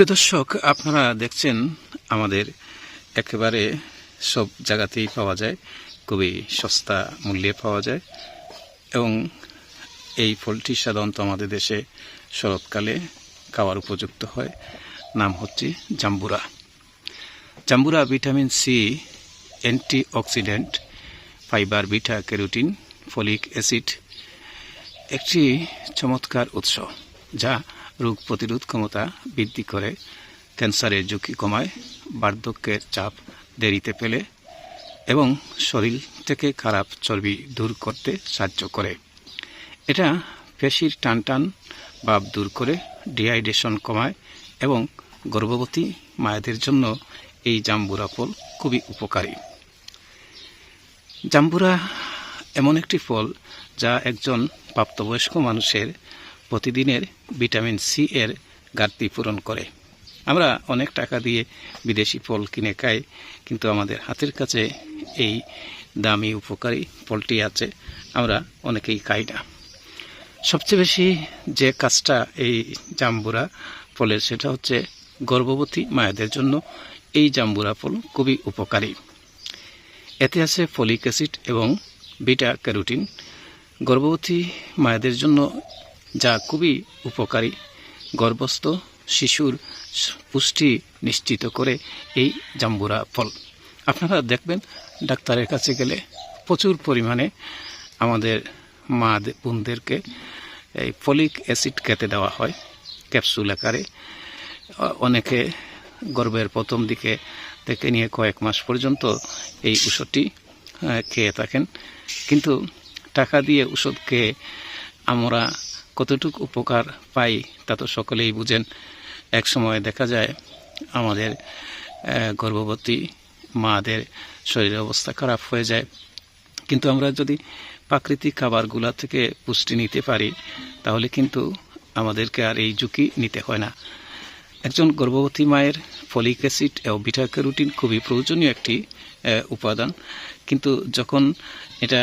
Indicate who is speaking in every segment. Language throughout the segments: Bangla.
Speaker 1: প্রিয় দর্শক, আপনারা দেখছেন আমাদের একেবারে সব জায়গাতেই পাওয়া যায়, খুবই সস্তা মূল্যে পাওয়া যায়। এবং এই ফলটি সাধারণত আমাদের দেশে শরৎকালে খাওয়ার উপযুক্ত হয়। নাম হচ্ছে জাম্বুরা। জাম্বুরা vitamin C, antioxidant, fibre, beta carotene folic acid একটি চমৎকার উৎস যা রোগ প্রতিরোধ ক্ষমতা বৃদ্ধি করে, ক্যান্সারের ঝুঁকি কমায়, বার্ধক্যের চাপ দেরিতে পেলে, এবং শরীর থেকে খারাপ চর্বি দূর করতে সাহায্য করে। এটা পেশির টানটান, ভাব দূর করে, ডিহাইড্রেশন কমায় এবং গর্ভবতী মায়েদের জন্য এই জাম্বুরা ফল খুবই উপকারী। জাম্বুরা এমন একটি ফল যা একজন প্রাপ্তবয়স্ক মানুষের প্রতিদিনের ভিটামিন সি এর ঘাটতি পূরণ করে। আমরা অনেক টাকা দিয়ে বিদেশি ফল কিনে খাই, কিন্তু আমাদের হাতের কাছে এই দামি উপকারী ফলটি আছে, আমরা অনেকেই খাই না। সবচেয়ে বেশি যে কাজটা এই জাম্বুরা ফলের, সেটা হচ্ছে গর্ভবতী মায়েদের জন্য এই জাম্বুরা ফল খুবই উপকারী। এতে আছে ফলিক অ্যাসিড এবং বিটা ক্যারোটিন। গর্ভবতী মায়েদের জন্য যা খুবই উপকারী। গর্ভস্থ শিশুর পুষ্টি নিশ্চিত করে এই জাম্বুরা ফল। আপনারা দেখবেন, ডাক্তারের কাছে গেলে প্রচুর পরিমাণে আমাদের মা বোনদেরকে এই ফলিক অ্যাসিড খেতে দেওয়া হয় ক্যাপসুল আকারে। অনেকে গর্ভের প্রথম দিকে থেকে নিয়ে কয়েক মাস পর্যন্ত এই ওষুধটি খেয়ে থাকেন। কিন্তু টাকা দিয়ে ওষুধ খেয়ে আমরা কতটুকু উপকার পাই তা তো সকলেই বুঝেন। এক সময় দেখা যায় আমাদের গর্ভবতী মাদের শরীরের অবস্থা খারাপ হয়ে যায়। কিন্তু আমরা যদি প্রাকৃতিক খাবারগুলা থেকে পুষ্টি নিতে পারি, তাহলে কিন্তু আমাদেরকে আর এই ঝুঁকি নিতে হয় না। একজন গর্ভবতী মায়ের ফলিক অ্যাসিড এবং বিটা ক্যারোটিন খুবই প্রয়োজনীয় একটি উপাদান। কিন্তু যখন এটা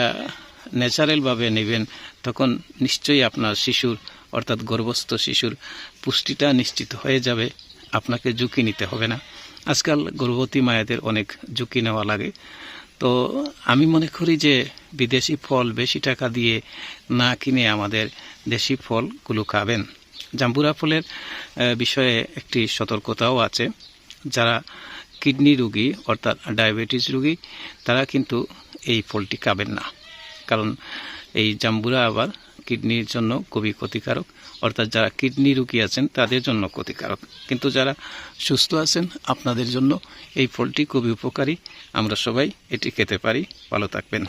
Speaker 1: ন্যাচারালভাবে নেবেন, তখন নিশ্চয়ই আপনার শিশুর, অর্থাৎ গর্ভস্থ শিশুর পুষ্টিটা নিশ্চিত হয়ে যাবে, আপনাকে ঝুঁকি নিতে হবে না। আজকাল গর্ভবতী মায়েদের অনেক ঝুঁকি নেওয়া লাগে। তো আমি মনে করি যে বিদেশি ফল বেশি টাকা দিয়ে না কিনে আমাদের দেশি ফলগুলো খাবেন। জাম্বুরা ফলের বিষয়ে একটি সতর্কতাও আছে। যারা কিডনি রুগী, অর্থাৎ ডায়াবেটিস রুগী, তারা কিন্তু এই ফলটি খাবেন না। কারণ এই জাম্বুরা আবার কিডনির জন্য খুবই ক্ষতিকারক। অর্থাৎ যারা কিডনি রুগী আছেন, তাদের জন্য ক্ষতিকারক। কিন্তু যারা সুস্থ আছেন, আপনাদের জন্য এই ফলটি খুবই উপকারী। আমরা সবাই এটি খেতে পারি। ভালো থাকবেন।